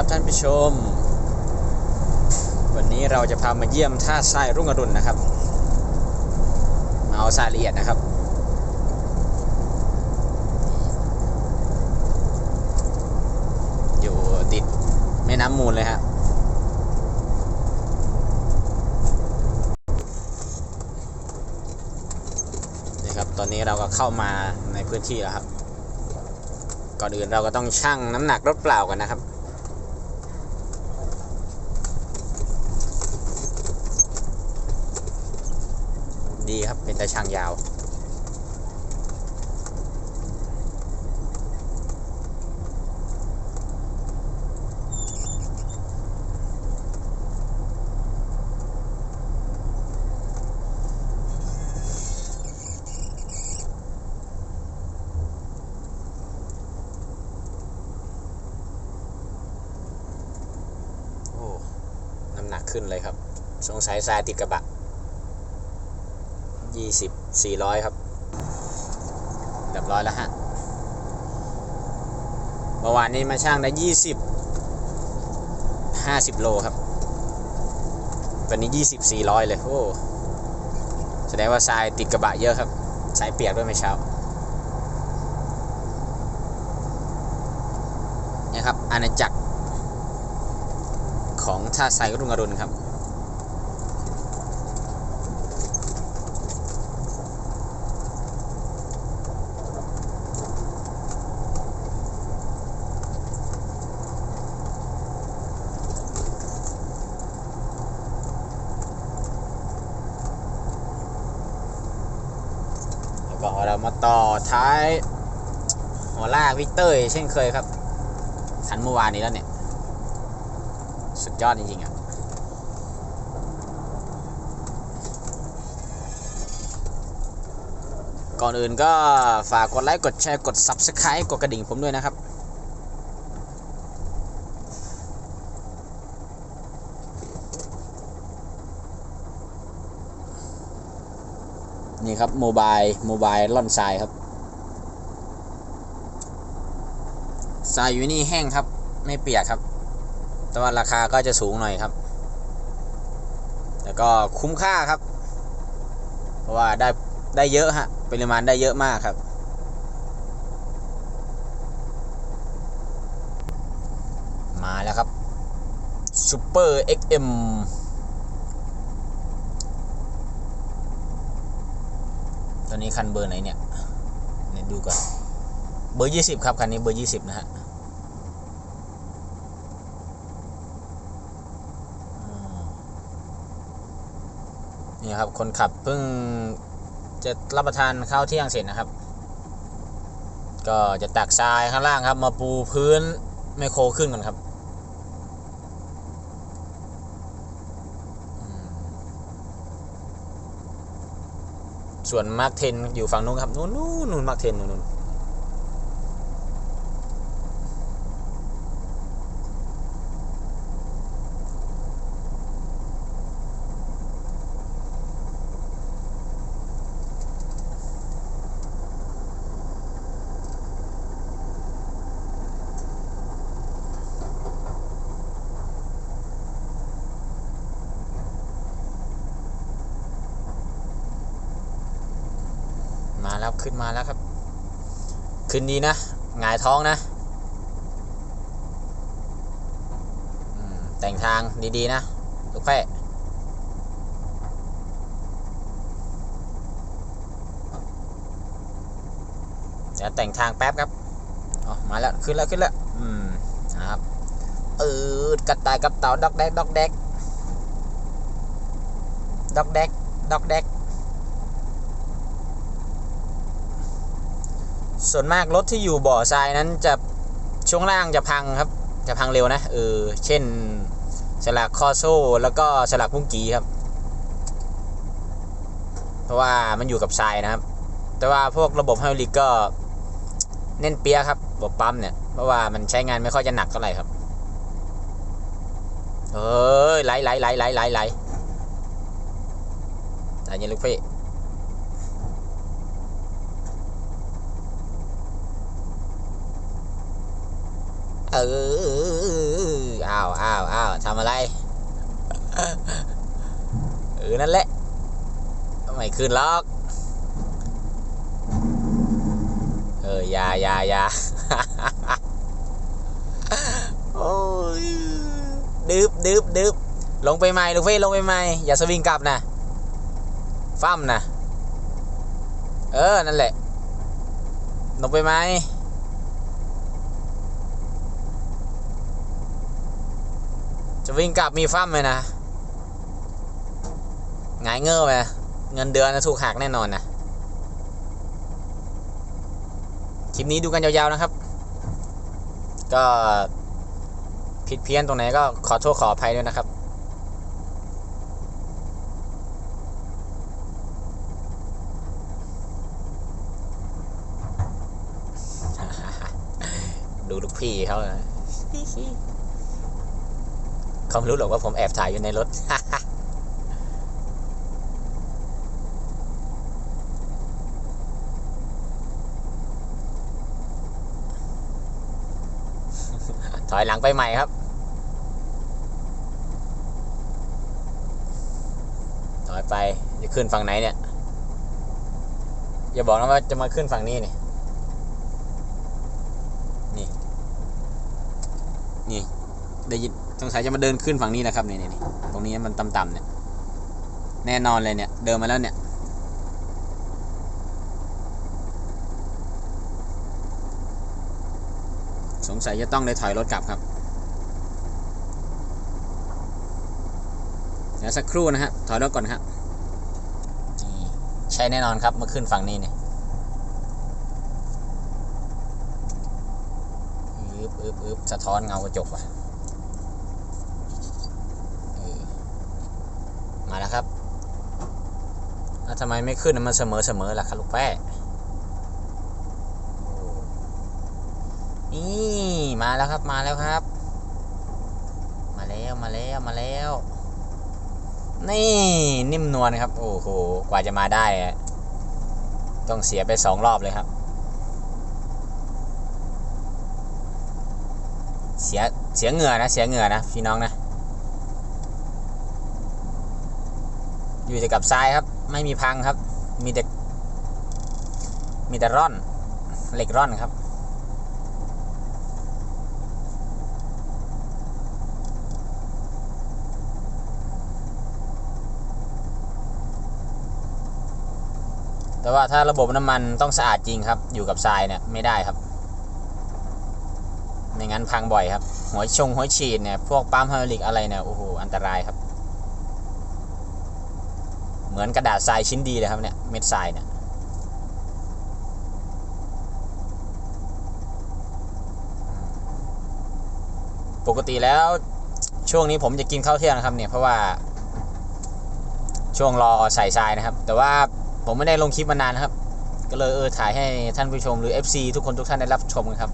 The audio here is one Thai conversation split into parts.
ครับท่านผู้ชม วันนี้เราจะพามาเยี่ยมท่าทรายรุ่งอรุณนะครับ เอาทรายละเอียดนะครับ อยู่ติดแม่น้ำมูลเลยฮะนี่ครับ ตอนนี้เราก็เข้ามาในพื้นที่แล้วครับก่อนอื่นเราก็ต้องชั่งน้ำหนักรถเปล่ากันนะครับ ดีครับ เป็นตาช่างยาวโอ้น้ำหนักขึ้นเลยครับ สงสัยทรายติดกระบะ ยี่สิบสี่ร้อยครับเรียบร้อยแล้วฮะเมื่อวานนี้มาช่างได้ยี่สิบห้าสิบโลครับ วันนี้ยี่สิบสี่ร้อยเลย โอ้ แสดงว่าทรายติดกระบะเยอะครับ ทรายเปียกด้วยเมื่อเช้าเนี่ยครับ อาณาจักรของท่าทรายรุ่งอรุณครับ แล้วก็เรา มาต่อท้าย หัวลากวิกเตอร์เช่นเคยครับคันเมื่อวานนี้แล้วเนี่ย สุดยอดจริงๆอะก่อนอื่นก็ฝากกดไลค์ กดแชร์ กด Subscribe กดกระดิ่งผมด้วยนะครับ ครับโมบายโมบายล่อนทรายครับทรายอยู่นี่แห้งครับ ไม่เปียกครับ แต่ว่าราคาก็จะสูงหน่อยครับ แต่ก็คุ้มค่าครับ เพราะว่าได้ได้เยอะฮะปริมาณได้เยอะมากครับ มาแล้วครับ Super XM ตอนนี้คันเบอร์ไหนเนี่ยเนี่ยดูก่อน เบอร์ยี่สิบครับ คันนี้เบอร์ยี่สิบนะฮะนี่ครับ คนขับเพิ่งจะรับประทานข้าวเที่ยงเสร็จนะครับ ก็จะตักทรายข้างล่างครับ มาปูพื้นไมโครขึ้นก่อนครับ ส่วนมาร์คเทนอยู่ฝั่งนู้นครับ นู้นนู้นนู้นมาร์คเทนนู้น มาแล้วขึ้นมาแล้วครับ ขึ้นดีนะหงายท้องนะแต่งทางดีๆนะลูกแพะเดี๋ยวแต่งทางแป๊บครับอ๋อมาแล้วขึ้นแล้วขึ้นแล้วอืมครับเออกระต่ายกับเต่าดอกแดกดอกแดกดอกแดกดอกแดก ส่วนมากรถที่อยู่บ่อทรายนั้นจะช่วงล่างจะพังครับ จะพังเร็วนะเออเช่นสลักคอโซ่แล้วก็สลักพุ่งกีครับ เพราะว่ามันอยู่กับทรายนะครับ แต่ว่าพวกระบบไฮดรอลิกก็เน้นเปียครับระบบปั๊มเนี่ยเพราะว่ามันใช้งานไม่ค่อยจะหนักเท่าไหร่ครับเอ้ยไหลไหลไหลไหลไหลไหลใจเย็นลูกพี่ ออทำอะไร เออ นั่นแหละ ไม่ขึ้นล็อก เออ ยายายาโอ้ยดึบดึบดึบลงไปใหม่ลูกพี่ลงไปใหม่ อย่าสวิงกลับนะฟั่มนะ เออ นั่นแหละ ลงไปไหม จะวิ่งกลับมีฟั่มไหมนะหงายเงื้อไปเงินเดือนนะถูกหักแน่นอนนะคลิปนี้ดูกันยาวๆนะครับ ก็ผิดเพี้ยนตรงไหนก็ขอโทษขออภัยด้วยนะครับดูลูกพี่เขานะ เขาไม่รู้หรอกว่าผมแอบถ่ายอยู่ในรถ ถอยหลังไปใหม่ครับ ถอยไป จะขึ้นฝั่งไหนเนี่ย อย่าบอกนะว่าจะมาขึ้นฝั่งนี้นี่ นี่ นี่ ได้ยินสงสัยจะมาเดินขึ้นฝั่งนี้นะครับนี่นี่ตรงนี้มันต่ำๆเนี่ย แน่นอนเลยเนี่ย เดินมาแล้วเนี่ย สงสัยจะต้องได้ถอยรถกลับครับเดี๋ยวสักครู่นะฮะถอยรถก่อนครับใช่แน่นอนครับเมื่อขึ้นฝั่งนี้เนี่ยอึบอึบอึบสะท้อนเงากระจกว่ะเออ มาแล้วครับแล้วทำไมไม่ขึ้นมันเสมอเสมอล่ะครับลูกแป้โอ้นี่มาแล้วครับมาแล้วครับ มาแล้วมาแล้วมาแล้ว นี่นิ่มนวลครับ โอ้โหกว่าจะมาได้ ต้องเสียไปสองรอบเลยครับ เสียเสียเหงื่อนะเสียเหงื่อนะพี่น้องนะ อยู่แต่กับทรายครับ ไม่มีพังครับ มีแต่มีแต่ร่อน เหล็กร่อนครับ แต่ว่าถ้าระบบน้ำมันต้องสะอาดจริงครับ อยู่กับทรายเนี่ยไม่ได้ครับไม่งั้นพังบ่อยครับ หัวชงหัวฉีดเนี่ย พวกปั๊มไฮดรอลิกอะไรเนี่ย โอ้โห อันตรายครับ มือนกระดาษทรายชิ้นดีเลยครับเนี่ยเม็ดทรายเนี่ยปกติแล้วช่วงนี้ผมจะกินข้าวเที่ยงนะครับเนี่ยเพราะว่า ช่วงรอใส่ทรายนะครับ แต่ว่าผมไม่ได้ลงคลิปมานานนะครับ ก็เลยเออถ่ายให้ท่านผู้ชมหรือ FC ทุกคนทุกท่านได้รับชมกันครับ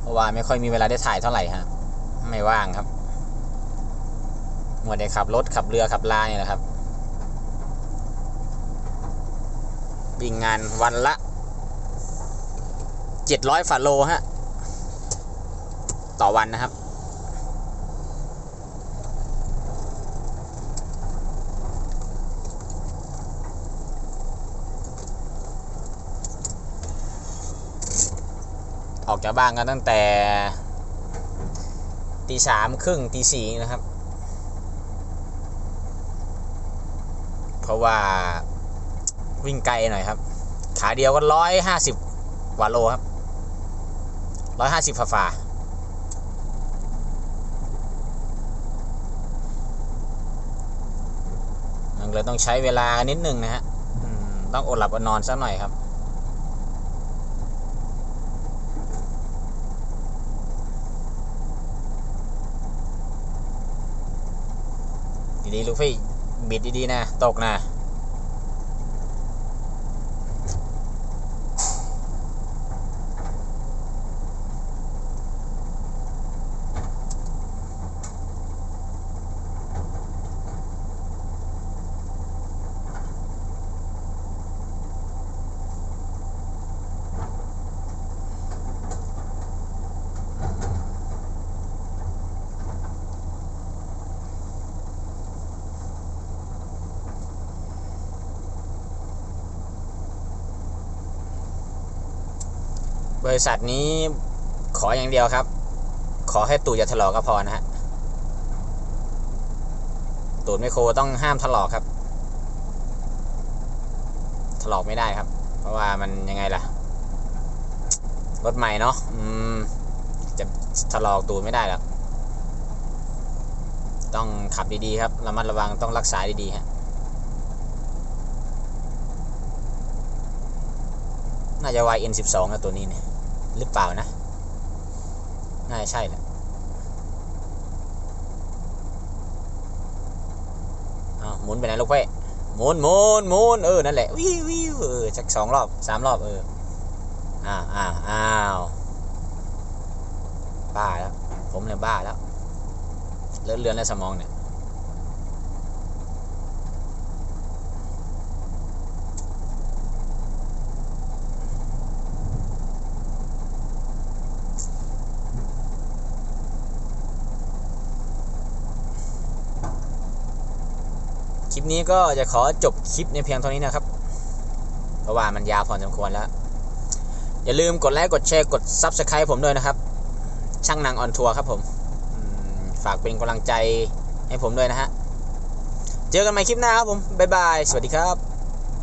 เพราะว่าไม่ค่อยมีเวลาได้ถ่ายเท่าไหร่ฮะไม่ว่างครับ มัวแต่ขับรถขับเรือขับลาเนี่ยนะครับวิ่งงานวันละเจ็ดร้อยฝาโลฮะต่อวันนะครับ ออกจากบ้านกันตั้งแต่ตีสามครึ่งตีสี่นะครับ เพราะว่าวิ่งไกลหน่อยครับ ขาเดียวก็ร้อยห้าสิบกว่าโลครับร้อยห้าสิบฝ่าฝ่ามันเลยต้องใช้เวลานิดนึงนะฮะต้องอดหลับอดนอนสักหน่อยครับ ดีๆลูกพี่ บิดดีๆนะ ตกนะ บริษัทนี้ขออย่างเดียวครับ ขอให้ตูดอย่าถลอกก็พอนะฮะตูดไมโครต้องห้ามถลอกครับ ถลอกไม่ได้ครับ เพราะว่ามันยังไงล่ะ รถใหม่เนาะอืม จะถลอกตูดไม่ได้แล้วต้องขับดีๆครับระมัดระวังต้องรักษาดีๆฮะน่าจะ YN12 นะตัวนี้เนี่ย หรือเปล่านะ น่าใช่แหละอ้าวหมุนไปไหนลูกเพ่หมุนหมุนหมุนเออ นั่นแหละวิววิวเออสักสองรอบสามรอบ เออ อ้าวอ้าวอ้าวบ้าแล้ว ผมเนี่ยบ้าแล้ว เลือนเลือนในสมองเนี่ย ลิปนี้ก็จะขอจบคลิปในเพียงเท่านี้นะครับ เพราะว่ามันยาวพอสมควรแล้ว อย่าลืมกดไลค์กดแชร์กด Subscribe ผมด้วยนะครับ ช่างนางออนทัวร์ครับผมอืมฝากเป็นกำลังใจให้ผมด้วยนะฮะ เจอกันใหม่คลิปหน้าครับผม บ๊ายบาย สวัสดีครับ